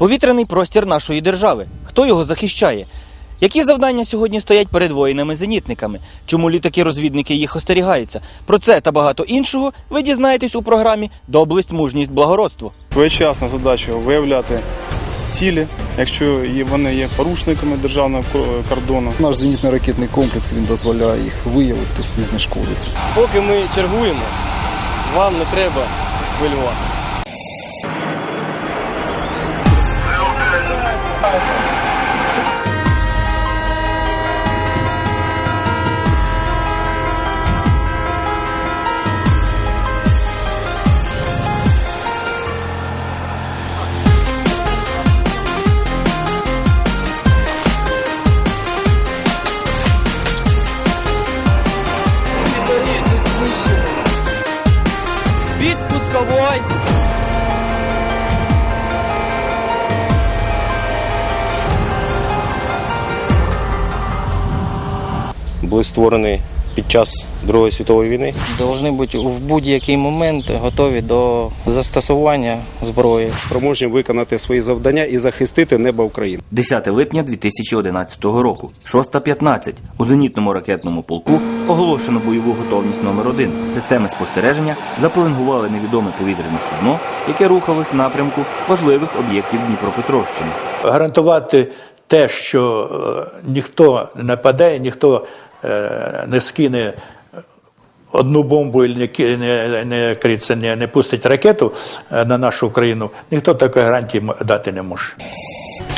Повітряний простір нашої держави. Хто його захищає? Які завдання сьогодні стоять перед воїнами-зенітниками? Чому літаки-розвідники їх остерігаються? Про це та багато іншого ви дізнаєтесь у програмі Доблесть, мужність, благородство. Своєчасна задача виявляти цілі, якщо вони є порушниками державного кордону. Наш зенітно-ракетний комплекс він дозволяє їх виявити і знешкодити. Поки ми чергуємо, вам не треба хвилюватися. Thank you. Були створені під час Другої світової війни. Должны бути в будь-який момент готові до застосування зброї. Спроможні виконати свої завдання і захистити небо України. 10 липня 2011 року, 6.15. У зенітному ракетному полку оголошено бойову готовність номер 1 Системи спостереження запеленгували невідоме повітряне судно, яке рухалось в напрямку важливих об'єктів Дніпропетровщини. гарантувати те, що е, ніхто не нападе, ніхто не скине одну бомбу і не, не, не, не, пустить ракету е, на нашу Україну, ніхто такої гарантії дати не може.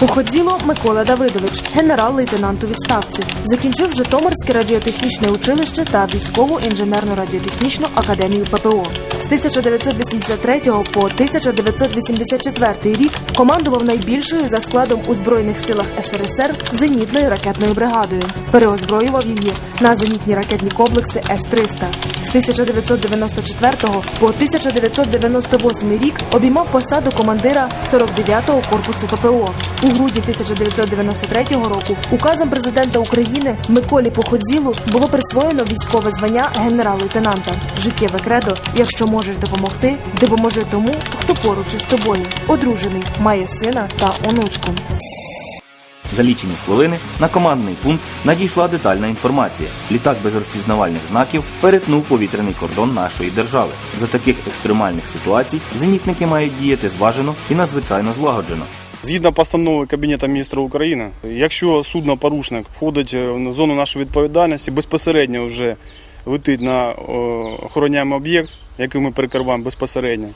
Походзіло Микола Давидович, генерал-лейтенант у відставці. Закінчив Житомирське радіотехнічне училище та військову інженерну радіотехнічну академію ППО. З 1983 по 1984 рік командував найбільшою за складом у збройних силах СРСР зенітною ракетною бригадою. Переозброював її на зенітні ракетні комплекси С-300. З 1994 по 1998 рік обіймав посаду командира 49-го корпусу ППО. У грудні 1993 року указом президента України Миколі Походзілу було присвоєно військове звання генерал-лейтенанта. Життєве кредо, якщо можеш допомогти, допоможи тому, хто поруч із тобою. Одружений, має сина та онучку. За лічені хвилини на командний пункт надійшла детальна інформація. Літак без розпізнавальних знаків перетнув повітряний кордон нашої держави. За таких екстремальних ситуацій зенітники мають діяти зважено і надзвичайно злагоджено. Згідно постанови Кабінету міністрів України, якщо судно-порушник входить е, в зону нашої відповідальності, безпосередньо вже летить на охороняємий об'єкт, який ми перекриваємо безпосередньо,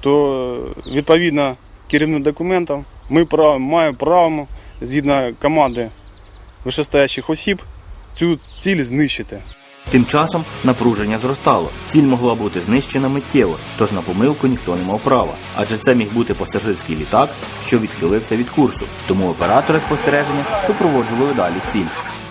то е, відповідно керівним документам ми маємо право згідно команди вищестоящих осіб цю ціль знищити. Тим часом напруження зростало. Ціль могла бути знищена миттєво, тож на помилку ніхто не мав права. Адже це міг бути пасажирський літак, що відхилився від курсу. Тому оператори спостереження супроводжували далі ціль.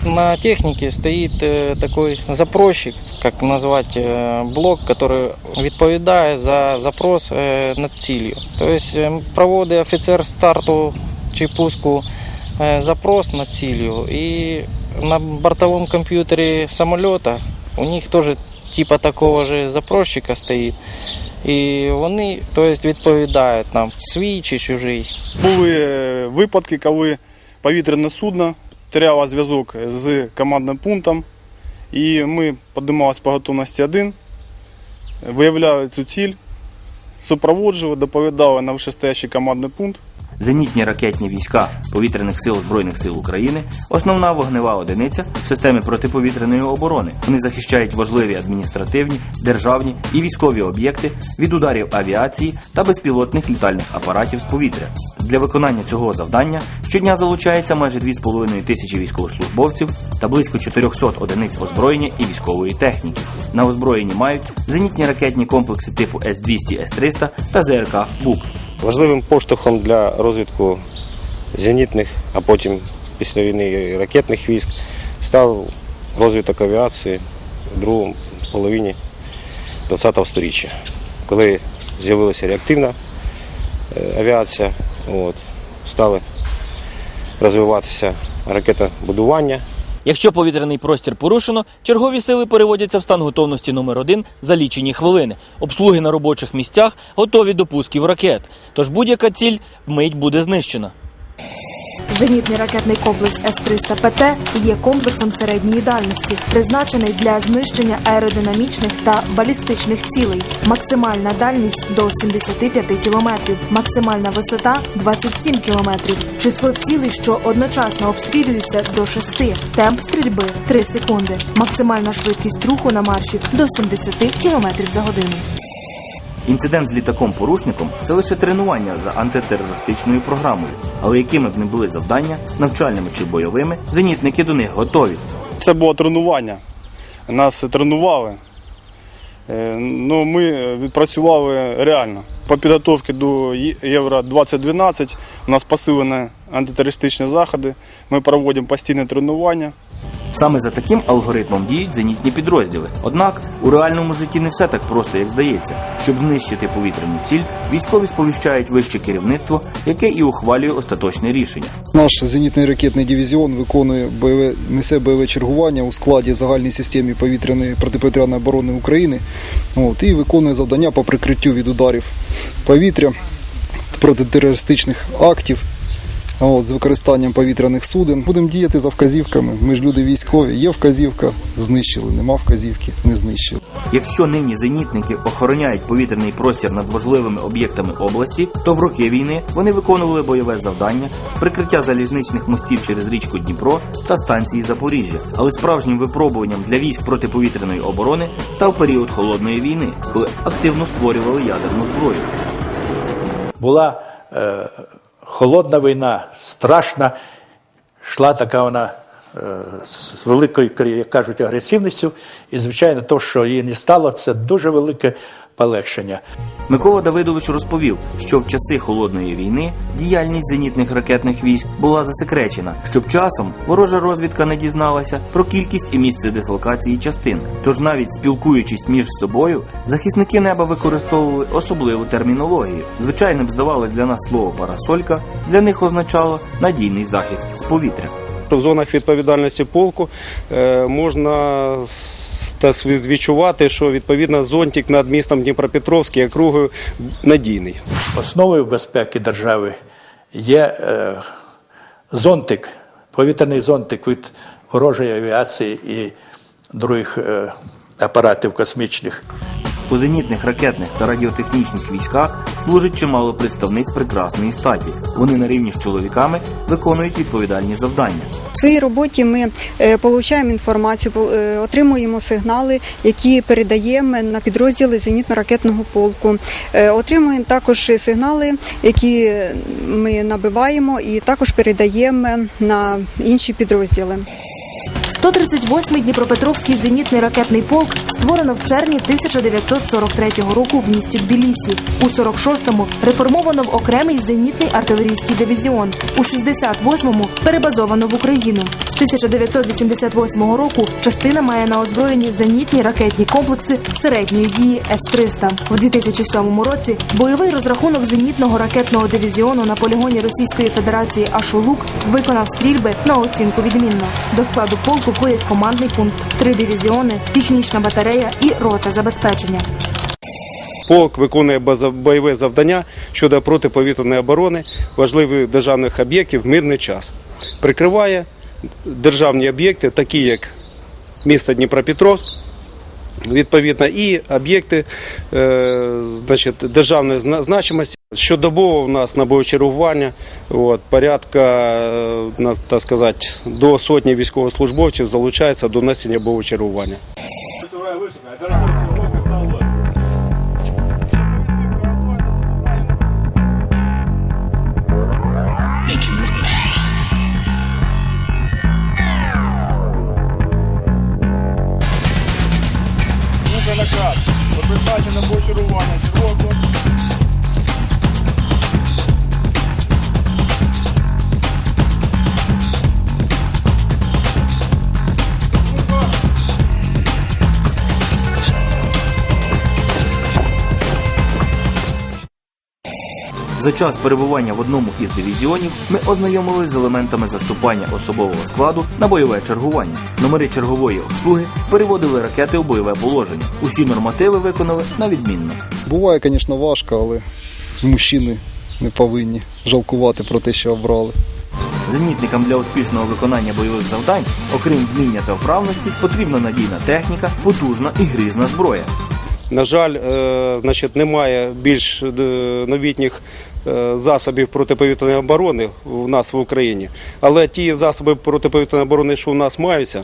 На технике стоит э, такой запросчик, как назвать, э, блок, который відповідає за запрос э, над ціллю. Тобто э, проводить офіцер старту чи пуску э, запрос над ціллю, і на бортовому комп'ютері самоліта у них теж типа такого же запросчика стоїть. І вони тобто, відповідають нам свій чи чужий. Були е, випадки, коли повітряне судно теряло зв'язок з командним пунктом, і ми піднімалися по готовності один, виявляли цю ціль, супроводжували, доповідали на вищестоящий командний пункт. Зенітні ракетні війська повітряних сил Збройних сил України основна вогнева одиниця системи протиповітряної оборони. Вони захищають важливі адміністративні, державні і військові об'єкти від ударів авіації та безпілотних літальних апаратів з повітря. Для виконання цього завдання щодня залучається майже 2,5 тисячі військовослужбовців та близько 400 одиниць озброєння і військової техніки. На озброєнні мають зенітні ракетні комплекси типу С-200, С-300 та ЗРК БУК. Важливим поштовхом для розвитку зенітних, а потім після війни ракетних військ став розвиток авіації в другій половині ХХ століття, коли з'явилася реактивна е, авіація, от, стали розвиватися ракетобудування. Якщо повітряний простір порушено, чергові сили переводяться в стан готовності номер 1 за лічені хвилини. Обслуги на робочих місцях готові до пусків ракет. Тож будь-яка ціль вмить буде знищена. Зенітний ракетний комплекс С-300 ПТ є комплексом середньої дальності, призначений для знищення аеродинамічних та балістичних цілей. Максимальна дальність до 75 кілометрів, максимальна висота 27 кілометрів. Число цілей, що одночасно обстрілюються до 6. Темп стрільби 3 секунди. Максимальна швидкість руху на марші до 70 кілометрів за годину. Інцидент з літаком-порушником це лише тренування за антитерористичною програмою. Але якими б не були завдання, навчальними чи бойовими, зенітники до них готові. Це було тренування. Нас тренували. Е, Ну, ми відпрацювали реально. По підготовці до Євро 2012 у нас посилені антитерористичні заходи. Ми проводимо постійне тренування. Саме за таким алгоритмом діють зенітні підрозділи. Однак у реальному житті не все так просто, як здається. Щоб знищити повітряну ціль, військові сповіщають вище керівництво, яке і ухвалює остаточне рішення. Наш зенітний ракетний дивізіон виконує бойове, несе бойове чергування у складі загальній системі повітряної протиповітряної оборони України от, і виконує завдання по прикриттю від ударів повітря, протитерористичних актів. От, з використанням повітряних суден будемо діяти за вказівками. Ми ж люди військові. Є вказівка, знищили. Нема вказівки, не знищили. Якщо нині зенітники охороняють повітряний простір над важливими об'єктами області, то в роки війни вони виконували бойове завдання з прикриття залізничних мостів через річку Дніпро та станції Запоріжжя. Але справжнім випробуванням для військ протиповітряної оборони став період холодної війни, коли активно створювали ядерну зброю. Була е, холодна війна, страшна, йшла така вона е, з великою, як кажуть, агресивністю. І, звичайно, то, що її не стало, це дуже велике полегшення. Микола Давидович розповів, що в часи холодної війни діяльність зенітних ракетних військ була засекречена, щоб часом ворожа розвідка не дізналася про кількість і місце дислокації частин. Тож навіть спілкуючись між собою, захисники неба використовували особливу термінологію. Звичайним здавалось для нас слово парасолька, для них означало надійний захист з повітря. В зонах відповідальності полку е, можна та с- відчувати, що відповідно зонтик над містом Дніпропетровськ і округою надійний. Основою безпеки держави є е, зонтик, повітряний зонтик від ворожої авіації і других е, апаратів космічних. У зенітних ракетних та радіотехнічних військах служить чимало представниць прекрасної статі. Вони на рівні з чоловіками виконують відповідальні завдання. В своїй роботі ми е, получаємо інформацію, е, отримуємо сигнали, які передаємо на підрозділи зенітно-ракетного полку. Е, Отримуємо також сигнали, які ми набиваємо і також передаємо на інші підрозділи. 138-й Дніпропетровський зенітний ракетний полк створено в червні 1943 року в місті Тбілісі. У 46-му реформовано в окремий зенітний артилерійський дивізіон. У 68-му перебазовано в Україну. З 1988 року частина має на озброєнні зенітні ракетні комплекси середньої дії С-300. В 2007 році бойовий розрахунок зенітного ракетного дивізіону на полігоні Російської Федерації Ашулук виконав стрільби на оцінку відмінно. До складу полку входять командний пункт, три дивізіони, технічна батарея і рота забезпечення. Полк виконує бойове завдання щодо протиповітряної оборони важливих державних об'єктів в мирний час. Прикриває державні об'єкти, такі як місто Дніпропетровськ, відповідно, і об'єкти е, державної значимості. Щодобово у нас на боєчергування от, порядка, е, так сказати, до сотні військовослужбовців залучається до несення боєчергування. Призначено почарування року. За час перебування в одному із дивізіонів ми ознайомились з елементами заступання особового складу на бойове чергування. Номери чергової обслуги переводили ракети у бойове положення. Усі нормативи виконали на відмінно. Буває, звісно, важко, але мужчини не повинні жалкувати про те, що обрали. Зенітникам для успішного виконання бойових завдань, окрім вміння та вправності, потрібна надійна техніка, потужна і грізна зброя. На жаль, е, значить, немає більш е, новітніх засобів протиповітряної оборони у нас в Україні. Але ті засоби протиповітряної оборони, що у нас маються,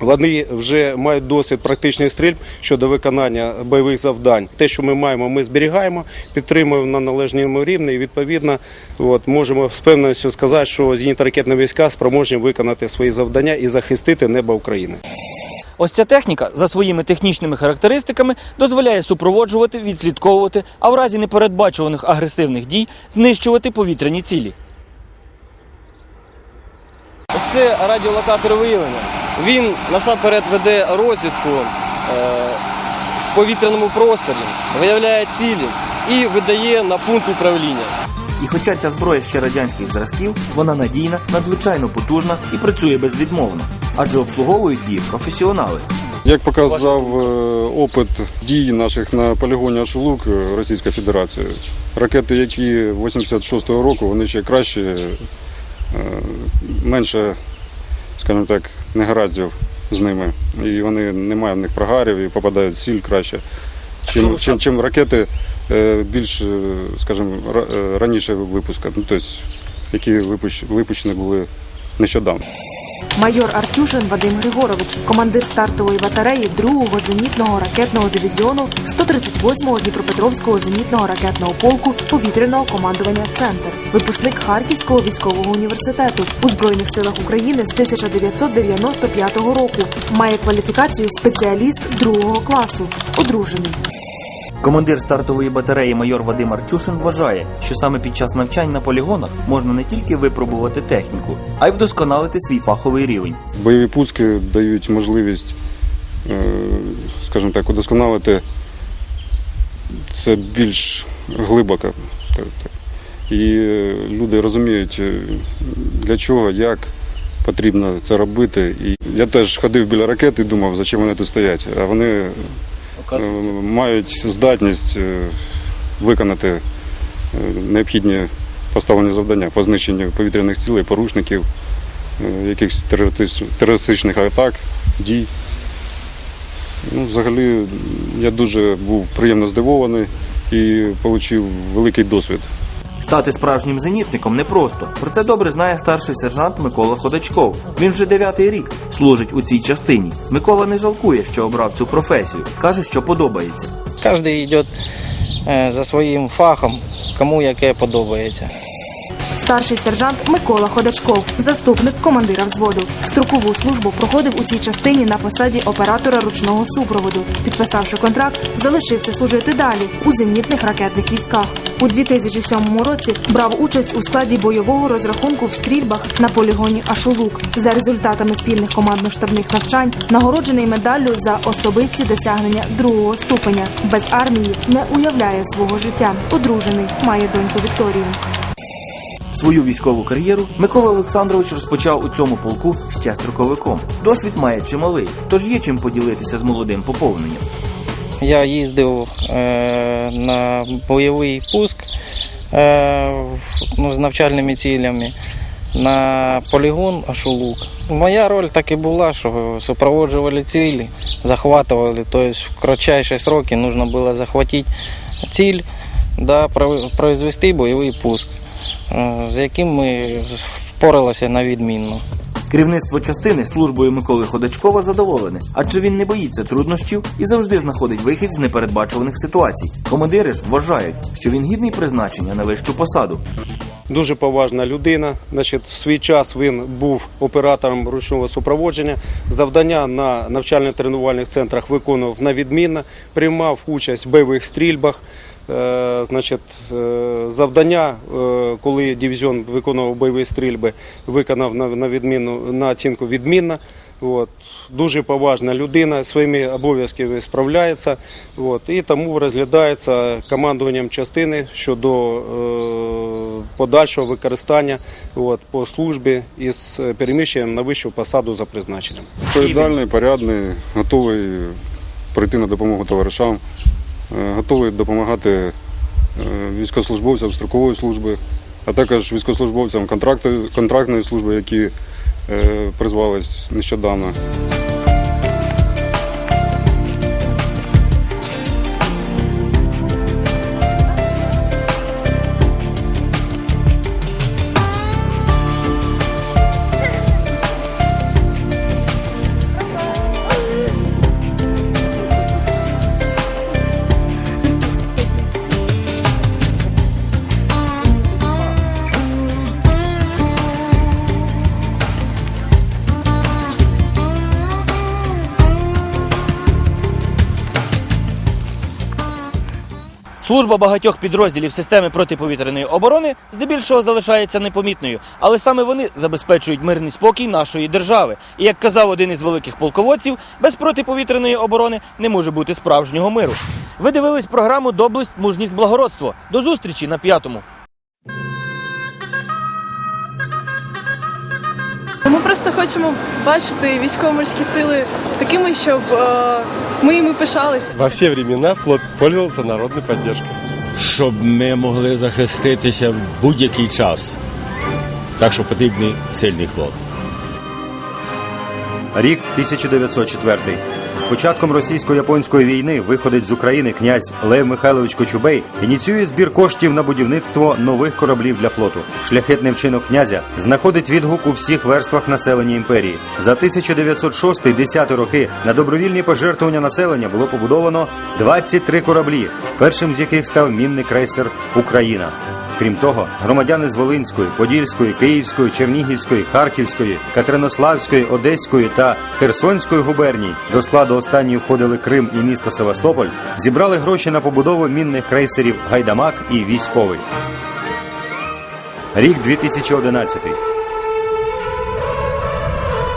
вони вже мають досвід практичних стрільб щодо виконання бойових завдань. Те, що ми маємо, ми зберігаємо, підтримуємо на належному рівні. І відповідно, от, можемо з певністю сказати, що зенітно-ракетні війська спроможні виконати свої завдання і захистити небо України. Ось ця техніка за своїми технічними характеристиками дозволяє супроводжувати, відслідковувати, а в разі непередбачуваних агресивних дій знищувати повітряні цілі. Ось це радіолокатор виявлення. Він насамперед веде розвідку е, в повітряному просторі, виявляє цілі і видає на пункт управління. І хоча ця зброя ще радянських зразків, вона надійна, надзвичайно потужна і працює безвідмовно, адже обслуговують її професіонали. Як показав е, опит дій наших на полігоні Ашулук Російської Федерації, ракети, які 86-го року, вони ще краще, менше, скажімо так, негараздів з ними. І вони немає в них прогарів і попадають в ціль краще. Чим, чим, чим ракети більш, е, скажімо, е, раніше випуска, ну, тобто, які випущ- випущені були нещодавно. Майор Артюшин Вадим Григорович, командир стартової батареї 2-го зенітного ракетного дивізіону 138-го Дніпропетровського зенітного ракетного полку повітряного командування Центр, випускник Харківського військового університету у збройних силах України з 1995 року. Має кваліфікацію спеціаліст другого класу, одружений. Командир стартової батареї майор Вадим Артюшин вважає, що саме під час навчань на полігонах можна не тільки випробувати техніку, а й вдосконалити свій фаховий рівень. Бойові пуски дають можливість, е, скажімо так, удосконалити це більш глибоко. І е, люди розуміють, е, для чого, як потрібно це робити. І я теж ходив біля ракет і думав, за чим вони тут стоять. А вони мають здатність е, виконати е, необхідні поставлені завдання по знищенню повітряних цілей, порушників, е, якихось терористичних атак, дій. Ну, взагалі, я дуже був приємно здивований і отримав великий досвід. Стати справжнім зенітником непросто. Про це добре знає старший сержант Микола Ходачков. Він вже дев'ятий рік служить у цій частині. Микола не жалкує, що обрав цю професію. каже, що подобається. Кожен йде е, за своїм фахом, кому яке подобається. Старший сержант Микола Ходачков, заступник командира взводу. Строкову службу проходив у цій частині на посаді оператора ручного супроводу. Підписавши контракт, залишився служити далі у зенітних ракетних військах. У 2007 році брав участь у складі бойового розрахунку в стрільбах на полігоні Ашулук. За результатами спільних командно-штабних навчань нагороджений медаллю за особисті досягнення другого ступеня. Без армії не уявляє свого життя. Одружений, має доньку Вікторію. Свою військову кар'єру Микола Олександрович розпочав у цьому полку ще строковиком. Досвід має чималий, тож є чим поділитися з молодим поповненням. Я їздив е, на бойовий пуск е, ну, з навчальними цілями на полігон Ашулук. Моя роль так і була, що супроводжували цілі, захватували, тобто в кратчайші сроки потрібно було захватити ціль, да, произвести бойовий пуск, е, з яким ми впоралися на відмінно. Керівництво частини службою Миколи Ходачкова задоволене, адже він не боїться труднощів і завжди знаходить вихід з непередбачуваних ситуацій. Командири ж вважають, що він гідний призначення на вищу посаду. Дуже поважна людина. Значить, в свій час він був оператором ручного супроводження. Завдання на навчально-тренувальних центрах виконував на відмінно, приймав участь в бойових стрільбах. Е, Значить, е, завдання, е, коли дивізіон виконував бойові стрільби, виконав на, відмінну на оцінку відмінно. От, дуже поважна людина, своїми обов'язками справляється. От, і тому розглядається командуванням частини щодо е, подальшого використання от, по службі із переміщенням на вищу посаду за призначенням. Відповідальний, порядний, готовий прийти на допомогу товаришам, готовий допомагати е, військовослужбовцям строкової служби, а також військовослужбовцям контрактної служби, які е, призвались нещодавно. Служба багатьох підрозділів системи протиповітряної оборони здебільшого залишається непомітною, але саме вони забезпечують мирний спокій нашої держави. І як казав один із великих полководців, без протиповітряної оборони не може бути справжнього миру. Ви дивились програму Доблесть, мужність, благородство. До зустрічі на п'ятому. Ми просто хочемо бачити військово-морські сили такими, щоб е, ми їми пишалися. Во все времена флот пользовался народной поддержкой. щоб ми могли захиститися в будь-який час. Так що потрібний сильний флот. Рік 1904. З початком російсько-японської війни виходить з України князь Лев Михайлович Кочубей ініціює збір коштів на будівництво нових кораблів для флоту. Шляхетний вчинок князя знаходить відгук у всіх верствах населення імперії. За 1906-10 роки на добровільні пожертвування населення було побудовано 23 кораблі, першим з яких став мінний крейсер Україна. Крім того, громадяни з Волинської, Подільської, Київської, Чернігівської, Харківської, Катеринославської, Одеської та Херсонської губерній, до складу останньої входили Крим і місто Севастополь, зібрали гроші на побудову мінних крейсерів Гайдамак і Військовий. Рік 2011.